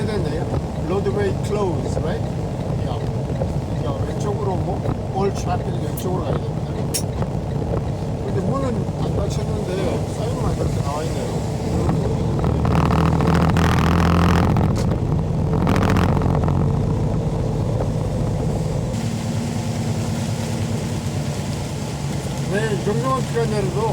accident이에요. 로드웨이 close, right? 야, 야 왼쪽으로 뭐, 올 트래픽 왼쪽으로 가야 됩니다. 근데 문은 안 닫혔는데 사인만 이렇게 나와 있네요. 네, 정정한 시간 내려도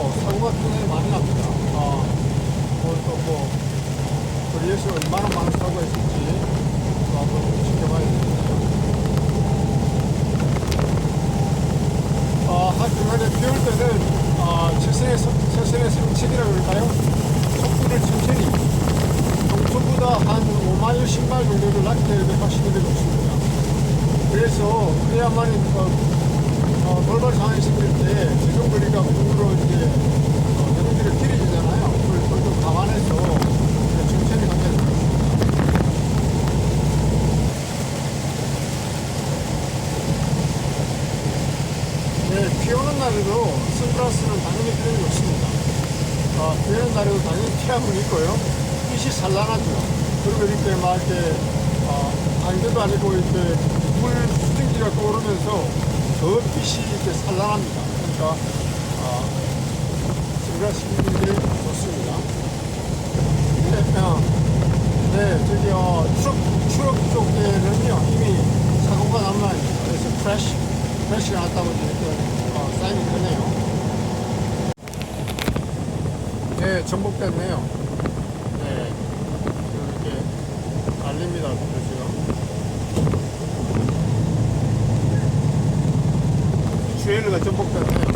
그래서 그래야만 어, 어, 돌발 상황이 생길 때 지금 거리가 공으로 이제 어, 경기를 길어지잖아요. 그걸 좀 감안해서 천천히 것 같습니다. 네, 비 오는 날에도 선글라스는 당연히 필요가 없습니다. 아, 비 오는 날에도 당연히 피하면 있고요. 빛이 산란하죠. 그리고 이렇게 막 이렇게, 아, 안개도 아니고 이렇게 물 수증기가 떠오르면서 더 빛이 이렇게 산란합니다. 그러니까, 아, 끼는 게 좋습니다. 네, 어, 네, 저기, 어, 추억, 추억 쪽에는요, 이미 사고가 난 모양입니다. 그래서 프레쉬, 프레쉬가 났다고 이렇게, 어, 사인이 되네요. 네, 전복됐네요. 네, 이렇게 날립니다, 지금. 주엘르가 전복됐네요. 아이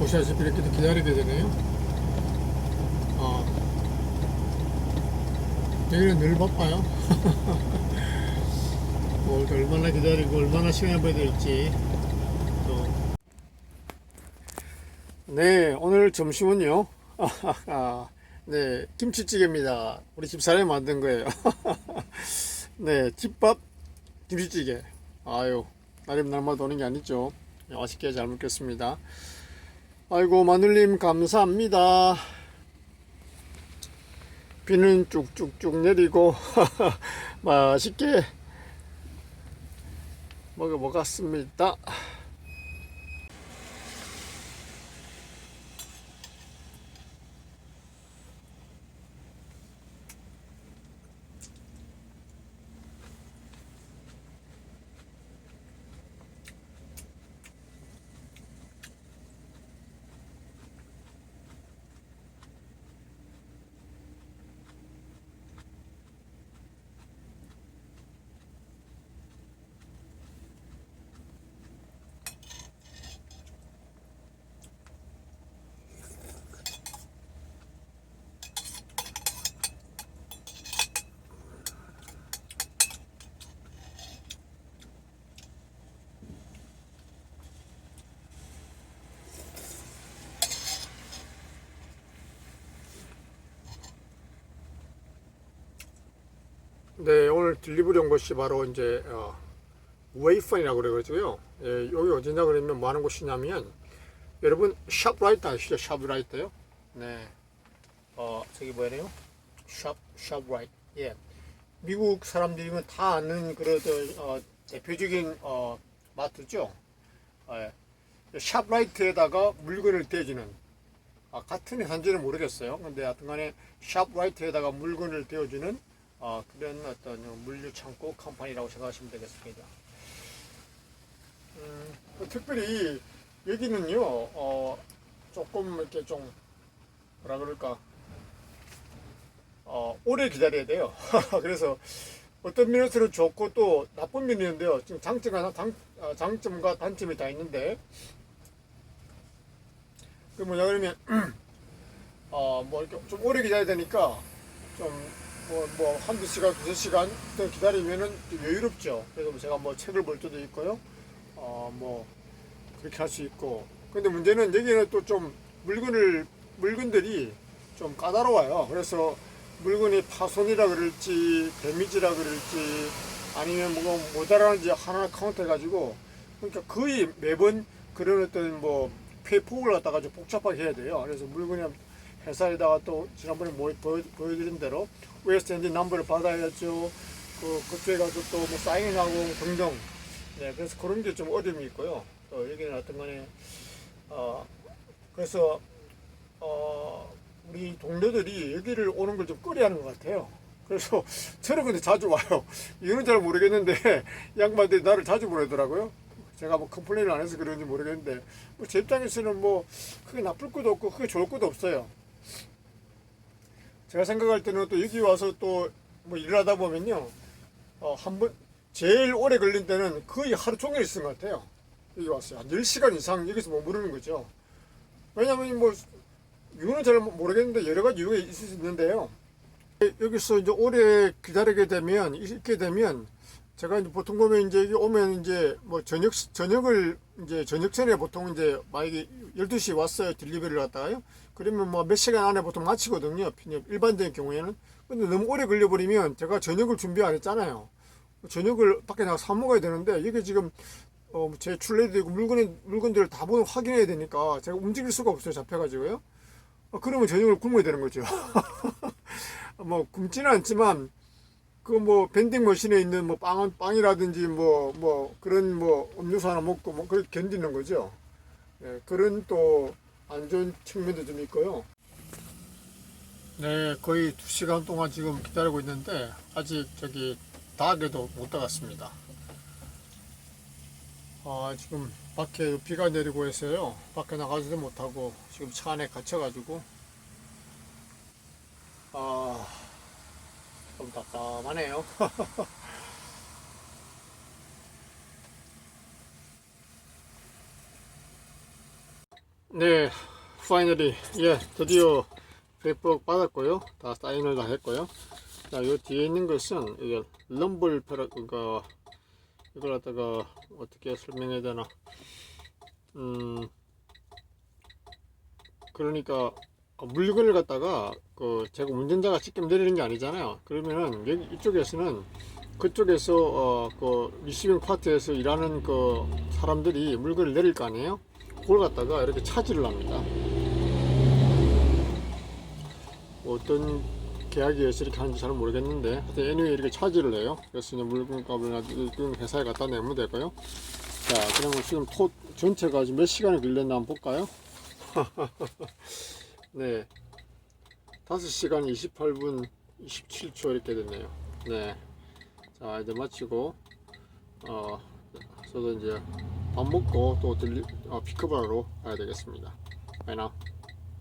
보시다시피 이렇게 또 기다리게 되네요. 아, 여기는 늘 바빠요. 뭐, 또 얼마나 기다리고 얼마나 봐야 될지 또. 네, 오늘 점심은요. 네, 김치찌개입니다. 우리 집사람이 만든 거예요. 네, 집밥 김치찌개. 아유, 나름 날마다 오는 게 아니죠. 네, 맛있게 잘 먹겠습니다. 아이고, 마눌님 감사합니다. 비는 쭉쭉쭉 내리고, 맛있게 먹어보겠습니다. 네, 오늘 딜리버리 온 것이 바로 이제 어, 웨이펀이라고 그래가지고요. 예, 여기 어디냐 그러면 뭐 하는 곳이냐면 여러분 샵라이트 아시죠? 샵라이트요? 네. 어 저기 뭐래요? 샵 샵라이트. 예. 미국 사람들이면 다 아는 그런 어, 대표적인 어, 마트죠. 예. 샵라이트에다가 물건을 대주는 아, 같은 회사인지는 모르겠어요. 근데 하여튼간에 샵라이트에다가 물건을 대어주는 어, 그런 어떤 물류 창고 컴퍼니라고 생각하시면 되겠습니다. 음, 뭐 특별히 여기는요, 어, 조금 이렇게 좀 뭐라 그럴까, 어, 오래 기다려야 돼요. 그래서 어떤 면에서는 좋고 또 나쁜 면이 있는데요. 지금 장점과, 장, 어, 장점과 단점이 다 있는데, 그 뭐냐 그러면, 어, 뭐 이렇게 좀 오래 기다려야 되니까, 좀, 뭐, 뭐, 한두 시간, 두세 시간 더 기다리면은 좀 여유롭죠. 그래서 제가 뭐 책을 볼 때도 있고요. 어, 뭐, 그렇게 할 수 있고. 근데 문제는 여기는 또 좀 물건을, 물건들이 좀 까다로워요. 그래서 물건이 파손이라 그럴지, 데미지라 그럴지, 아니면 뭐가 모자라는지 하나 카운트 해가지고, 그러니까 거의 매번 그런 어떤 뭐, 페이퍼를 갖다가 좀 복잡하게 해야 돼요. 그래서 물건이 회사에다가 또 지난번에 뭐 보여, 보여드린 대로 웨스트엔드 넘버를 받아야죠. 그, 그쪽에 가서 또 뭐 사인하고 등등. 네, 그래서 그런 게 좀 어려움이 있고요. 어, 여기는 어떤 간에, 어, 그래서, 어, 우리 동료들이 여기를 오는 걸 좀 꺼려 하는 것 같아요. 그래서 저는 근데 자주 와요. 이유는 잘 모르겠는데, 이 양반들이 나를 자주 보내더라고요. 제가 뭐 컴플레인을 안 해서 그런지 모르겠는데, 뭐제 입장에서는 뭐, 크게 나쁠 것도 없고, 크게 좋을 것도 없어요. 제가 생각할 때는 또 여기 와서 또 뭐 일을 하다 보면요, 어, 한 번, 제일 오래 걸린 때는 거의 하루 종일 있은 것 같아요. 여기 왔어요. 한 10시간 이상 여기서 머무르는 거죠. 왜냐면 뭐, 이유는 잘 모르겠는데 여러 가지 이유가 있을 수 있는데요. 여기서 이제 오래 기다리게 되면, 있게 되면, 제가 이제 보통 보면 이제 여기 오면 이제 뭐 저녁, 저녁을 이제 저녁 전에 보통 이제 만약에 12시 왔어요. 딜리버리를 갔다가요. 그러면 뭐 몇 시간 안에 보통 마치거든요. 일반적인 경우에는. 근데 너무 오래 걸려버리면 제가 저녁을 준비 안 했잖아요. 저녁을 밖에 나가 사 먹어야 되는데 이게 지금 어, 제 출레도 있고 물건 물건들을 다 보는 확인해야 되니까 제가 움직일 수가 없어요 잡혀가지고요. 어, 그러면 저녁을 굶어야 되는 거죠. 뭐 굶지는 않지만 그 뭐 밴딩 머신에 있는 뭐 빵, 빵이라든지 뭐뭐 그런 뭐 음료수 하나 먹고 뭐 그렇게 견디는 거죠. 예, 그런 또 안 좋은 측면도 좀 있고요. 네, 거의 두 시간 동안 지금 기다리고 있는데 아직 저기 닭에도 못 나갔습니다. 아, 지금 밖에 비가 내리고 있어요. 밖에 나가지도 못하고 지금 차 안에 갇혀가지고 아, 좀 답답하네요. 네, 파이널리 예, 드디어 백복 받았고요. 다 사인을 다 했고요. 자, 요 뒤에 있는 것은 이게 럼블 페라 그거 이걸 갖다가 어떻게 설명해야 되나? 음, 그러니까 물건을 갖다가 그 제가 운전자가 직접 내리는 게 아니잖아요. 그러면은 여기 이쪽에서는 그쪽에서 어 그 리시빙 파트에서 일하는 그 사람들이 물건을 내릴 거 아니에요? 그걸 갖다가 이렇게 차지를 합니다. 뭐 어떤 계약이어서 이렇게 하는지 잘 모르겠는데 하여튼 애니웨이 이렇게 차지를 해요. 그래서 이제 물건값을 회사에 갖다 내면 되고요. 자, 그러면 지금 토 전체가 몇 시간이 걸렸나 한번 볼까요? 네. 5시간 28분 27초 이렇게 됐네요. 네. 자, 이제 마치고, 어, 저도 이제 밥 먹고 또 들리, 어, 피크바로 가야 되겠습니다. 바이나.